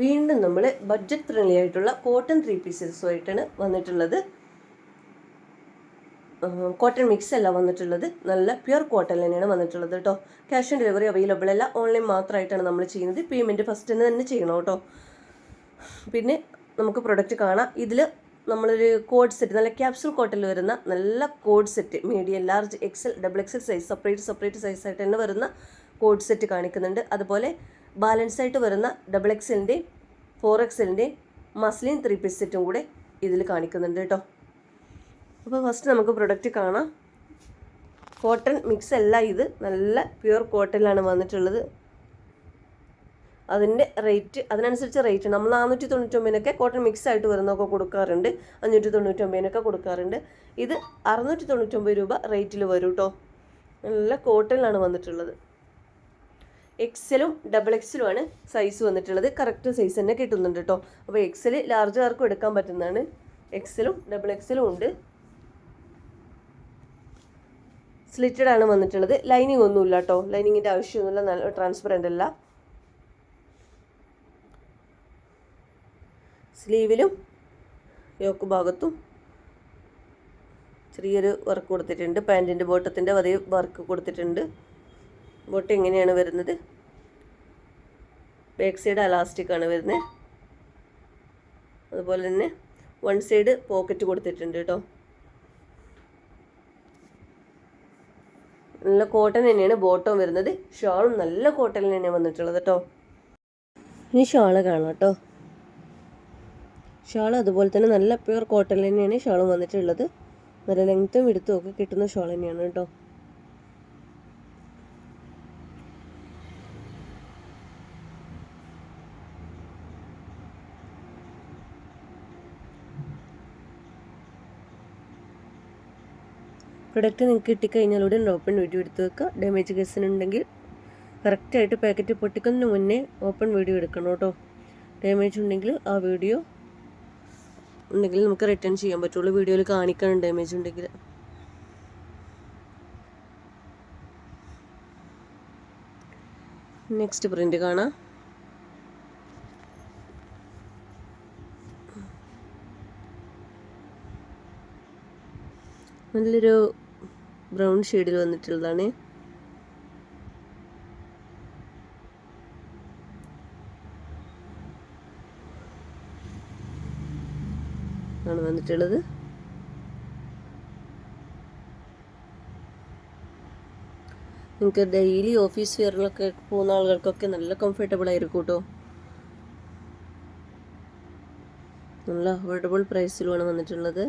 വീണ്ടും നമ്മൾ budget friendly ആയിട്ടുള്ള കോട്ടൺ ത്രീ പീസസുമായിട്ടാണ് വന്നിട്ടുള്ളത്. കോട്ടൺ മിക്സ് അല്ല വന്നിട്ടുള്ളത്. നല്ല പ്യുർ കോട്ടൺ തന്നെയാണ് വന്നിട്ടുള്ളത് കേട്ടോ ക്യാഷ് ഓൺ ഡെലിവറി അവൈലബിൾ അല്ല. ഓൺലൈൻ മാത്രമായിട്ടാണ് നമ്മൾ ചെയ്യുന്നത്. പേയ്മെന്റ് ഫസ്റ്റ് തന്നെ ചെയ്യണം കേട്ടോ പിന്നെ നമുക്ക് പ്രൊഡക്റ്റ് കാണാം. ഇതിൽ നമ്മളൊരു കോഡ് സെറ്റ് നല്ല ക്യാപ്സൂൾ കോട്ടിൽ വരുന്ന നല്ല co-ord set medium large XL double XL size separate separate size ആയിട്ട് തന്നെ വരുന്ന കോഡ് സെറ്റ് കാണിക്കുന്നുണ്ട്. അതുപോലെ ബാലൻസ് ആയിട്ട് വരുന്ന ഡബിൾ എക്സലിന്റെയും ഫോർ എക്സലിന്റെയും മസ്ലിൻ ത്രീ പീസ് സെറ്റും കൂടെ ഇതിൽ കാണിക്കുന്നുണ്ട് കേട്ടോ. അപ്പോൾ ഫസ്റ്റ് നമുക്ക് പ്രൊഡക്റ്റ് കാണാം. കോട്ടൺ മിക്സ് അല്ല ഇത്. നല്ല പ്യുർ കോട്ടണിലാണ് വന്നിട്ടുള്ളത്. അതിന്റെ റേറ്റ് അതിനനുസരിച്ച് റേറ്റ് നമ്മൾ നാനൂറ്റി തൊണ്ണൂറ്റൊമ്പതിനൊക്കെ കോട്ടൺ മിക്സ് ആയിട്ട് വരുന്നതൊക്കെ കൊടുക്കാറുണ്ട്. അഞ്ഞൂറ്റി തൊണ്ണൂറ്റൊമ്പതിനൊക്കെ കൊടുക്കാറുണ്ട്. ഇത് അറുന്നൂറ്റി തൊണ്ണൂറ്റൊമ്പത് രൂപ റേറ്റിൽ വരും കേട്ടോ നല്ല കോട്ടണിലാണ് വന്നിട്ടുള്ളത്. എക്സലും ഡബിൾ എക്സലുമാണ് സൈസ് വന്നിട്ടുള്ളത്. കറക്റ്റ് സൈസ് തന്നെ കിട്ടുന്നുണ്ട് കേട്ടോ അപ്പോൾ എക്സൽ ലാർജ് ആർക്കും എടുക്കാൻ പറ്റുന്നതാണ്. എക്സലും ഡബിൾ എക്സലും ഉണ്ട്. സ്ലിറ്റഡ് ആണ് വന്നിട്ടുള്ളത്. ലൈനിങ് ഒന്നുമില്ല കേട്ടോ ലൈനിങ്ങിന്റെ ആവശ്യമൊന്നുമില്ല. നല്ല ട്രാൻസ്പെറന്റ് അല്ല. സ്ലീവിലും യോക്ക് ഭാഗത്തും ചെറിയൊരു വർക്ക് കൊടുത്തിട്ടുണ്ട്. പാന്റിന്റെ ബോട്ടത്തിന്റെ അതേ വർക്ക് കൊടുത്തിട്ടുണ്ട്. ബോട്ട് എങ്ങനെയാണ് വരുന്നത്? ബാക്ക് സൈഡ് അലാസ്റ്റിക് ആണ് വരുന്നത് അതുപോലെ തന്നെ വൺ സൈഡ് പോക്കറ്റ് കൊടുത്തിട്ടുണ്ട് കേട്ടോ നല്ല കോട്ടൺ തന്നെയാണ് ബോട്ടം വരുന്നത്. ഷാളും നല്ല കോട്ടൺ തന്നെയാണ് വന്നിട്ടുള്ളത് കേട്ടോ ഇനി ഷാൾ കാണാം കേട്ടോ ഷാൾ അതുപോലെ തന്നെ നല്ല പ്യുർ കോട്ടൺ തന്നെയാണ് ഷാളും വന്നിട്ടുള്ളത്. നല്ല ലെങ്ത്തും എടുത്തും ഒക്കെ കിട്ടുന്ന ഷാൾ തന്നെയാണ് കേട്ടോ പ്രൊഡക്റ്റ് നിങ്ങൾക്ക് കിട്ടിക്കഴിഞ്ഞാൽ ഉടൻ ഓപ്പൺ വീഡിയോ എടുത്ത് വെക്കുക. ഡാമേജ് കേസിനുണ്ടെങ്കിൽ കറക്റ്റായിട്ട് പാക്കറ്റ് പൊട്ടിക്കുന്നതിന് മുന്നേ ഓപ്പൺ വീഡിയോ എടുക്കണം കേട്ടോ. ഡാമേജ് ഉണ്ടെങ്കിൽ ആ വീഡിയോ ഉണ്ടെങ്കിൽ നമുക്ക് റിട്ടേൺ ചെയ്യാൻ പറ്റുള്ളൂ. വീഡിയോയിൽ കാണിക്കണം ഡാമേജ് ഉണ്ടെങ്കിൽ. നെക്സ്റ്റ് പ്രിന്റ് കാണാം. നല്ലൊരു ബ്രൗൺ ഷെയ്ഡിൽ വന്നിട്ടുള്ളതാണ്. ആണ് വന്നിട്ടുള്ളത്. നിങ്ങൾക്ക് ഡെയിലി ഓഫീസ് വെയറിലൊക്കെ പോകുന്ന ആളുകൾക്കൊക്കെ നല്ല കംഫർട്ടബിൾ ആയിരിക്കും കേട്ടോ. നല്ല അഫോർഡബിൾ പ്രൈസിലുമാണ് വന്നിട്ടുള്ളത്.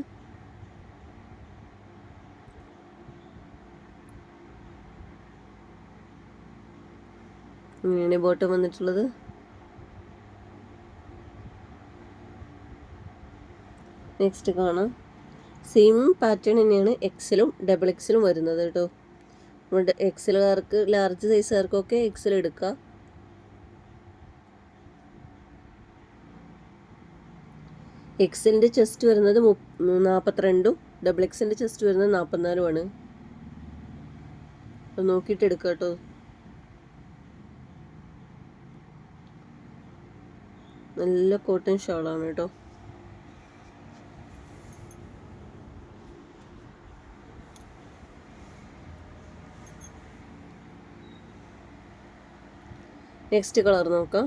ഇങ്ങനെയാണ് ബോട്ട് വന്നിട്ടുള്ളത്. നെക്സ്റ്റ് കാണാം. സെയിം പാറ്റേൺ തന്നെയാണ് എക്സലും ഡബിൾ എക്സലും വരുന്നത് കേട്ടോ. എക്സലുകാർക്ക് ലാർജ് സൈസുകാർക്കൊക്കെ എക്സൽ എടുക്കാം. എക്സലിന്റെ ചെസ്റ്റ് വരുന്നത് നാൽപ്പത്തിരണ്ടും ഡബിൾ എക്സിന്റെ ചെസ്റ്റ് വരുന്നത് നാൽപ്പത്തിനാലുമാണ് നോക്കിയിട്ട് എടുക്കാം കേട്ടോ. നല്ല കോട്ടൺ ഷോളാണ് കേട്ടോ നെക്സ്റ്റ് കളർ നോക്കാം.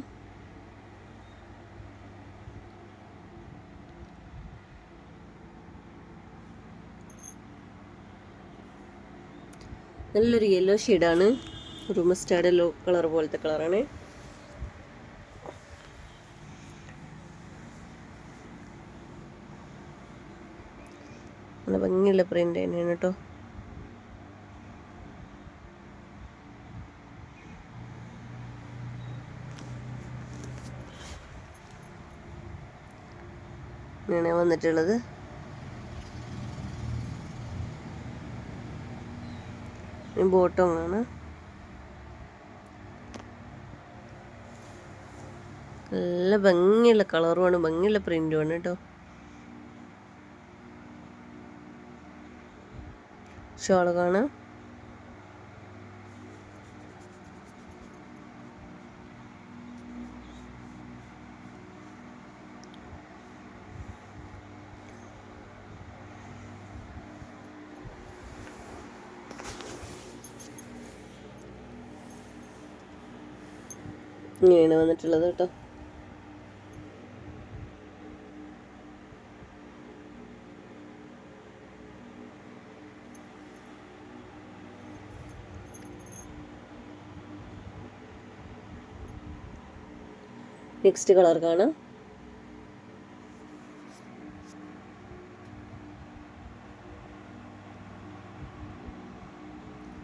നല്ലൊരു യെല്ലോ ഷെയ്ഡാണ് റൂമസ്റ്റാഡ് യെല്ലോ കളർ പോലത്തെ കളറാണ് നല്ല പ്രിന്റ് തന്നെയാണ് കേട്ടോ ഇങ്ങനെ വന്നിട്ടുള്ളത്. ബോട്ടം ആണ്. നല്ല ഭംഗിയുള്ള കളറുമാണ് ഭംഗിയുള്ള പ്രിന്റുമാണ് കേട്ടോ പച്ചമുളകാണ് ഇങ്ങനെയാണ് വന്നിട്ടുള്ളത് കേട്ടോ. നെക്സ്റ്റ് കളർ കാണാം.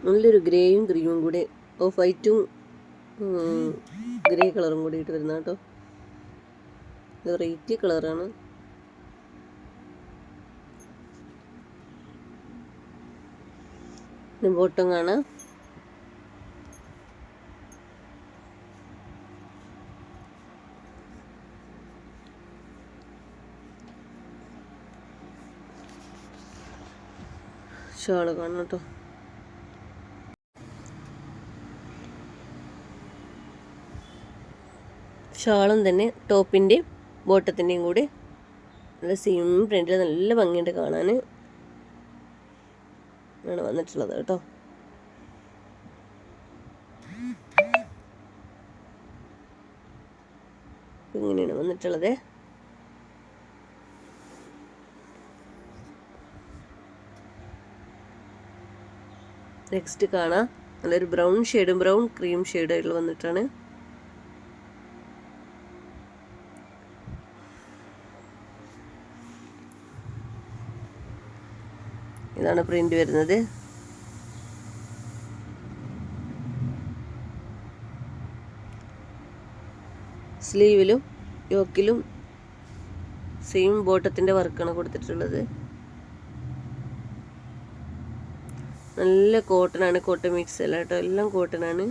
നല്ലൊരു ഗ്രേയും ഗ്രീനും കൂടെ ഓഫ് വൈറ്റും ഗ്രേ കളറും കൂടിയിട്ട് വരുന്ന കേട്ടോ ഇത് റേറ്റ് കളറാണ് ബോട്ടം കാണാം. ഷാൾ കാണാം കേട്ടോ. ഷാളും തന്നെ ടോപ്പിന്റെയും ബോട്ടത്തിന്റെയും കൂടി നല്ല സെയിം പ്രിന്റിൽ നല്ല ഭംഗിയുണ്ട് കാണാൻ. ആണ് വന്നിട്ടുള്ളത് കേട്ടോ. ഇങ്ങനെയാണ് വന്നിട്ടുള്ളത്. നെക്സ്റ്റ് കാണാം. നല്ലൊരു ബ്രൗൺ ഷെയ്ഡും ബ്രൗൺ ക്രീം ഷെയ്ഡായിട്ട് വന്നിട്ടാണ്. ഇതാണ് പ്രിന്റ് വരുന്നത്. സ്ലീവിലും യോക്കിലും സെയിം ബോട്ടത്തിന്റെ വർക്കാണ് കൊടുത്തിട്ടുള്ളത്. നല്ല ആണ് കോട്ടൺ മിക്സ് അല്ല കേട്ടോ എല്ലാം കോട്ടനാണ്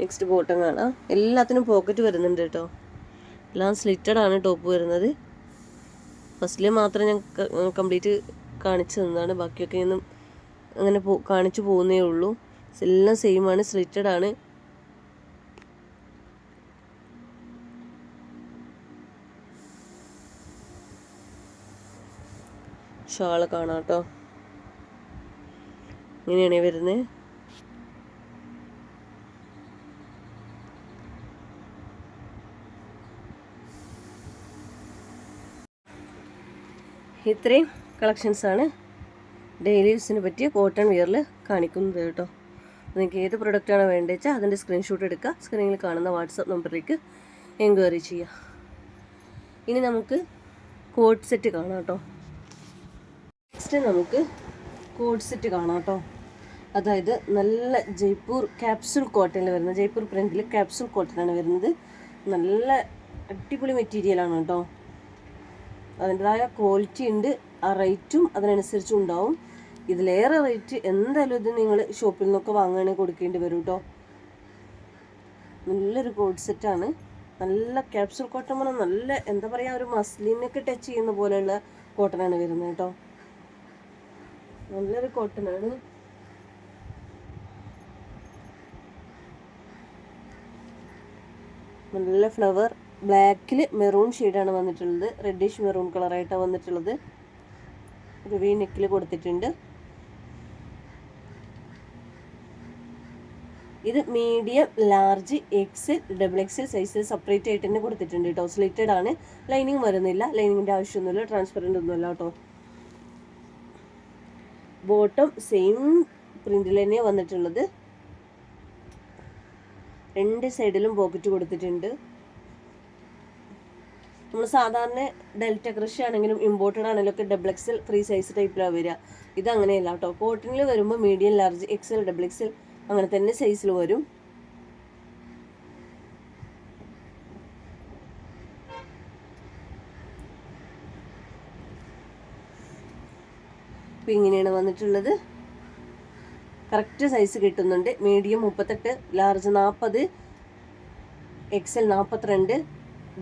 നെക്സ്റ്റ് ബോട്ടം കാണാം. എല്ലാത്തിനും പോക്കറ്റ് വരുന്നുണ്ട് കേട്ടോ എല്ലാം സ്ലിറ്റഡ് ആണ് ടോപ്പ് വരുന്നത്. ഫസ്റ്റിൽ മാത്രം ഞാൻ കംപ്ലീറ്റ് കാണിച്ചു തന്നതാണ്. ബാക്കിയൊക്കെ ഇന്നും അങ്ങനെ കാണിച്ചു പോകുന്നേ ഉള്ളൂ. എല്ലാം സെയിം ആണ് സ്ലിറ്റഡ് ആണ്. ഷാൾ കാണാം കേട്ടോ. ഇങ്ങനെയാണ് വരുന്നത് ഇത്രയും കളക്ഷൻസാണ് ഡെയിലി യൂസിന് പറ്റിയ കോട്ടൺ വിയറിൽ കാണിക്കുന്നത് കേട്ടോ. നിങ്ങൾക്ക് ഏത് പ്രൊഡക്റ്റാണ് വേണ്ടത് വെച്ചാൽ അതിന്റെ സ്ക്രീൻഷോട്ട് എടുക്കുക സ്ക്രീനിൽ കാണുന്ന വാട്സപ്പ് നമ്പറിലേക്ക് എൻക്വയറി ചെയ്യുക ഇനി നമുക്ക് കോഡ് സെറ്റ് കാണാം കേട്ടോ. നെക്സ്റ്റ് നമുക്ക് കോഡ് സെറ്റ് കാണാം കേട്ടോ. അതായത് നല്ല ജയ്പൂർ ക്യാപ്സുൾ കോട്ടണിൽ വരുന്ന ജയ്പൂർ പ്രിന്റിൽ ക്യാപ്സുൾ കോട്ടനാണ് വരുന്നത്. നല്ല അടിപൊളി മെറ്റീരിയലാണ് കേട്ടോ. അതിന്റെതായ ക്വാളിറ്റി ഉണ്ട്. ആ റേറ്റും അതിനനുസരിച്ചും ഉണ്ടാവും. ഇതിലേറെ റേറ്റ് എന്തായാലും ഇത് നിങ്ങൾ ഷോപ്പിൽ നിന്നൊക്കെ വാങ്ങുകയാണെങ്കിൽ കൊടുക്കേണ്ടി വരും കേട്ടോ. നല്ലൊരു കോഡ് സെറ്റാണ് നല്ല ക്യാപ്സുൾ കോട്ടൺ പറഞ്ഞാൽ നല്ല എന്താ പറയുക ഒരു മസ്ലിനൊക്കെ ടച്ച് ചെയ്യുന്ന പോലെയുള്ള കോട്ടനാണ് വരുന്നത് കേട്ടോ. നല്ലൊരു കോട്ടനാണ് നല്ല ഫ്ലവർ ബ്ലാക്കിൽ മെറൂൺ ഷെയ്ഡാണ് വന്നിട്ടുള്ളത്. റെഡിഷ് മെറൂൺ കളറായിട്ടാണ് വന്നിട്ടുള്ളത്. ഒരു വി നെക്കിൽ കൊടുത്തിട്ടുണ്ട്. ഇത് medium large X double X size separate ആയിട്ട് തന്നെ കൊടുത്തിട്ടുണ്ട് കേട്ടോ. സ്ലിറ്റഡ് ആണ്. ലൈനിങ് വരുന്നില്ല. ലൈനിങ്ങിന്റെ ആവശ്യമൊന്നുമില്ല. ട്രാൻസ്പെറന്റ് ഒന്നുമില്ല കേട്ടോ. ബോട്ടം സെയിം പ്രിന്റിൽ തന്നെ വന്നിട്ടുള്ളത്. രണ്ട് സൈഡിലും പോക്കറ്റ് കൊടുത്തിട്ടുണ്ട്. നമ്മൾ സാധാരണ ഡെൽറ്റ കൃഷി ആണെങ്കിലും ഇമ്പോർട്ടഡ് ആണെങ്കിലും ഒക്കെ ഡബിൾ എക്സൽ ഫ്രീ സൈസ് ടൈപ്പിലാണ് വരിക ഇത് അങ്ങനെയല്ല കേട്ടോ കോട്ടണിൽ വരുമ്പോൾ medium large XL double XL അങ്ങനെ തന്നെ സൈസിൽ വരും. അപ്പം ഇങ്ങനെയാണ് വന്നിട്ടുള്ളത്. കറക്റ്റ് സൈസ് കിട്ടുന്നുണ്ട്. മീഡിയം മുപ്പത്തെട്ട് ലാർജ് നാൽപ്പത് എക്സൽ നാൽപ്പത്തിരണ്ട്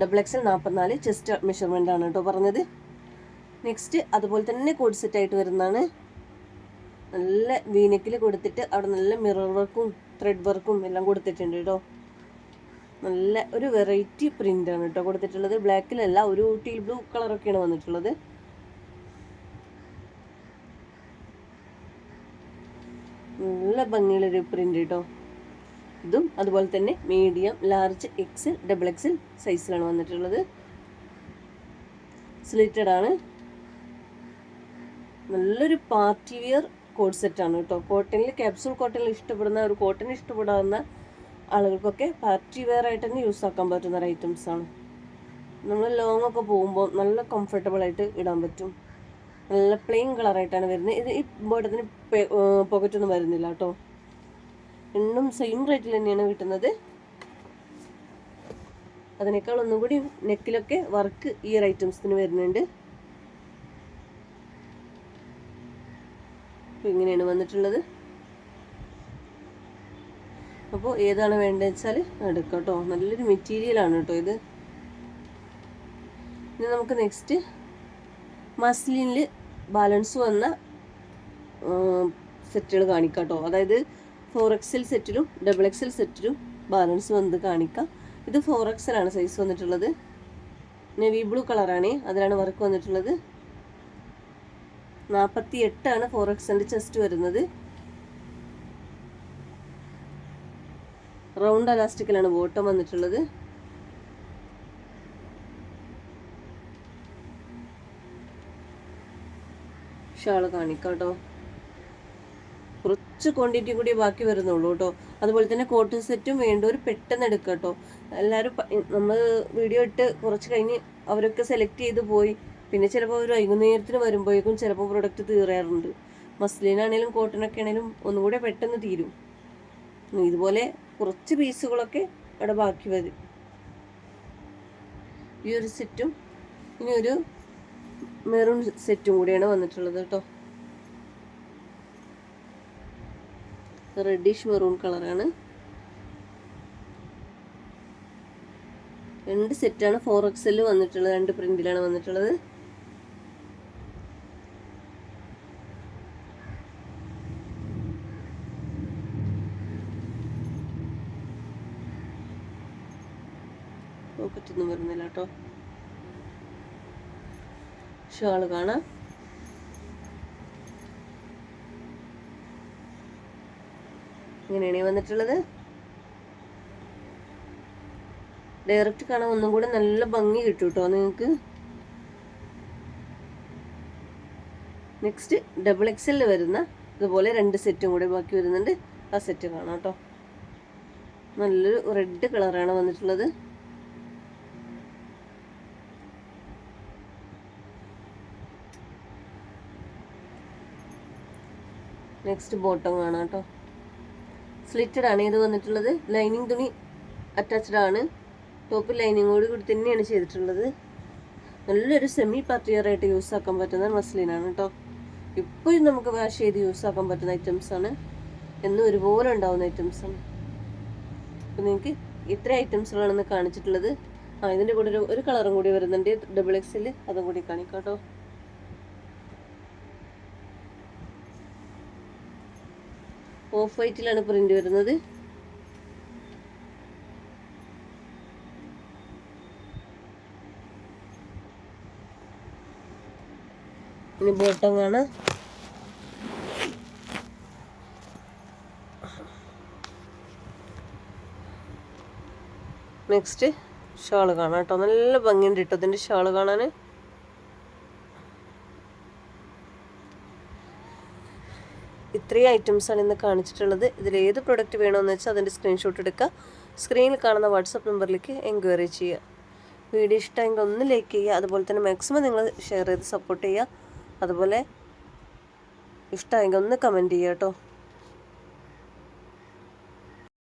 ഡബിൾ എക്സൽ നാൽപ്പത്തിനാല് ചെസ്റ്റ് മെഷർമെന്റ് ആണ് കേട്ടോ പറഞ്ഞത്. നെക്സ്റ്റ് അതുപോലെ തന്നെ കോഡ് സെറ്റ് ആയിട്ട് വരുന്നതാണ്. നല്ല വീനക്കിൽ കൊടുത്തിട്ട് അവിടെ നല്ല മിറർ വർക്കും ത്രെഡ് വർക്കും എല്ലാം കൊടുത്തിട്ടുണ്ട് കേട്ടോ. നല്ല ഒരു വെറൈറ്റി പ്രിന്റ് ആണ് കേട്ടോ കൊടുത്തിട്ടുള്ളത്. ബ്ലാക്കിലല്ല ഒരു ടീൽ ബ്ലൂ കളറൊക്കെയാണ് വന്നിട്ടുള്ളത്. നല്ല ഭംഗിയുള്ളൊരു പ്രിന്റ് കേട്ടോ ഇതും അതുപോലെ തന്നെ medium large XL double XL സൈസിലാണ് വന്നിട്ടുള്ളത്. സ്ലിറ്റഡ് ആണ്. നല്ലൊരു പാർട്ടി വിയർ കോഡ് സെറ്റാണ് കേട്ടോ. കോട്ടണിൽ ക്യാപ്സൂൾ കോട്ടണിൽ ഇഷ്ടപ്പെടുന്ന ഒരു കോട്ടൺ ഇഷ്ടപ്പെടാവുന്ന ആളുകൾക്കൊക്കെ പാർട്ടി വെയർ ആയിട്ട് തന്നെ യൂസ് ആക്കാൻ പറ്റുന്ന ഒരു ഐറ്റംസ് ആണ്. നമ്മൾ ലോങ് ഒക്കെ പോകുമ്പോൾ നല്ല കംഫർട്ടബിൾ ആയിട്ട് ഇടാൻ പറ്റും. നല്ല പ്ലെയിൻ കളറായിട്ടാണ് വരുന്നത്. ഇത് ഈ ബോട്ടത്തിന് പോക്കറ്റൊന്നും വരുന്നില്ല കേട്ടോ. എണ്ണും സെയിം റേറ്റിൽ തന്നെയാണ് കിട്ടുന്നത്. അതിനേക്കാൾ ഒന്നും കൂടി നെക്കിലൊക്കെ വർക്ക് ഈ ഒരു ഐറ്റംസിന് വരുന്നുണ്ട്. ഇങ്ങനെയാണ് വന്നിട്ടുള്ളത്. അപ്പോൾ ഏതാണ് വേണ്ടത് വെച്ചാൽ എടുക്കാം കേട്ടോ. നല്ലൊരു മെറ്റീരിയലാണ് കേട്ടോ ഇത്. ഇനി നമുക്ക് നെക്സ്റ്റ് മസ്ലിനിൽ ബാലൻസ് വന്ന സെറ്റുകൾ കാണിക്കാം കേട്ടോ അതായത് ഫോർ എക്സൽ സെറ്റിലും ഡബിൾ എക്സൽ സെറ്റിലും ബാലൻസ് വന്നത് കാണിക്കാം. ഇത് ഫോർ എക്സലാണ് സൈസ് വന്നിട്ടുള്ളത്. നെവി ബ്ലൂ കളറാണ് അതിലാണ് വർക്ക് വന്നിട്ടുള്ളത്. നാൽപ്പത്തി എട്ടാണ് ഫോർ എക്സലിന്റെ ചെസ്റ്റ് വരുന്നത്. റൗണ്ട് അലാസ്റ്റിക്കിലാണ് ബോട്ടം വന്നിട്ടുള്ളത്. ഷാൾ കാണിക്കാം കേട്ടോ കുറച്ച് ക്വാണ്ടിറ്റി കൂടി ബാക്കി വരുന്നുള്ളൂ കേട്ടോ. അതുപോലെ തന്നെ കോട്ടൺ സെറ്റും വേണ്ട ഒരു പെട്ടെന്ന് എടുക്കുക കേട്ടോ എല്ലാവരും നമ്മൾ വീഡിയോ ഇട്ട് കുറച്ച് കഴിഞ്ഞ് അവരൊക്കെ സെലക്ട് ചെയ്ത് പോയി. പിന്നെ ചിലപ്പോൾ ഒരു വൈകുന്നേരത്തിന് വരുമ്പോഴേക്കും ചിലപ്പോൾ പ്രൊഡക്റ്റ് തീരാറുണ്ട്. മസ്ലിനാണേലും കോട്ടനൊക്കെ ആണെങ്കിലും ഒന്നുകൂടെ പെട്ടെന്ന് തീരും. ഇതുപോലെ കുറച്ച് പീസുകളൊക്കെ അവിടെ ബാക്കി വരും. ഈ ഒരു സെറ്റും ഇനി ഒരു മെറൂൺ സെറ്റും കൂടിയാണ് വന്നിട്ടുള്ളത് കേട്ടോ. റെഡിഷ് മെറൂൺ കളറാണ് രണ്ട് സെറ്റാണ് ഫോർ എക്സൽ വന്നിട്ടുള്ളത് രണ്ട് പ്രിന്റിലാണ് വന്നിട്ടുള്ളത്. പോക്കറ്റൊന്നും വരുന്നില്ല കേട്ടോ. ഷാൾ കാണാം ഇങ്ങനെയാണ് വന്നിട്ടുള്ളത്. ഡയറക്റ്റ് കാണാൻ ഒന്നും കൂടെ നല്ല ഭംഗി കിട്ടും കേട്ടോ നിങ്ങൾക്ക്. നെക്സ്റ്റ് ഡബിൾ എക്സലിൽ വരുന്ന ഇതുപോലെ രണ്ട് സെറ്റും കൂടെ ബാക്കി വരുന്നുണ്ട്. ആ സെറ്റ് കാണാം കേട്ടോ നല്ലൊരു റെഡ് കളറാണ് വന്നിട്ടുള്ളത്. നെക്സ്റ്റ് ബോട്ടം ആണ് കേട്ടോ. സ്ലിറ്റഡ് ആണ് ഇത് വന്നിട്ടുള്ളത്. ലൈനിങ് തുണി അറ്റാച്ച്ഡ് ആണ്. ടോപ്പ് ലൈനിങ്ങോട് കൂടി തന്നെയാണ് ചെയ്തിട്ടുള്ളത്. നല്ലൊരു സെമി പാർട്ടിയറായിട്ട് യൂസ് ആക്കാൻ പറ്റുന്ന മസ്ലിനാണ് കേട്ടോ. ഇപ്പോഴും നമുക്ക് വാഷ് ചെയ്ത് യൂസ് ആക്കാൻ പറ്റുന്ന ഐറ്റംസ് ആണ്. എന്നും ഒരുപോലെ ഉണ്ടാവുന്ന ഐറ്റംസ് ആണ്. അപ്പോൾ നിങ്ങൾക്ക് ഇത്ര ഐറ്റംസുകളാണെന്ന് കാണിച്ചിട്ടുള്ളത്. ആ ഇതിന്റെ കൂടെ ഒരു കളറും കൂടി വരുന്നുണ്ട്. ഡബിൾ എക്സിൽ അതും കൂടി കാണിക്കാം കേട്ടോ. ഓഫ് വൈറ്റിലാണ് പ്രിന്റ് വരുന്നത്. ഇനി ബോട്ടം കാണാം നെക്സ്റ്റ് ഷാൾ കാണാം കേട്ടോ. നല്ല ഭംഗിയുണ്ട് കേട്ടോ. ഇതിന്റെ ഷാൾ കാണാൻ ഇത്രയും ഐറ്റംസാണ് ഇന്ന് കാണിച്ചിട്ടുള്ളത്. ഇതിൽ ഏത് പ്രൊഡക്റ്റ് വേണമെന്ന് വെച്ചാൽ അതിന്റെ സ്ക്രീൻഷോട്ട് എടുക്കുക. സ്ക്രീനിൽ കാണുന്ന വാട്സപ്പ് നമ്പറിലേക്ക് എൻക്വയറി ചെയ്യുക. വീഡിയോ ഇഷ്ടമെങ്കിൽ ഒന്ന് ലൈക്ക് ചെയ്യുക. അതുപോലെ തന്നെ മാക്സിമം നിങ്ങൾ ഷെയർ ചെയ്ത് സപ്പോർട്ട് ചെയ്യുക. അതുപോലെ ഇഷ്ടമെങ്കിൽ ഒന്ന് കമന്റ് ചെയ്യുക കേട്ടോ.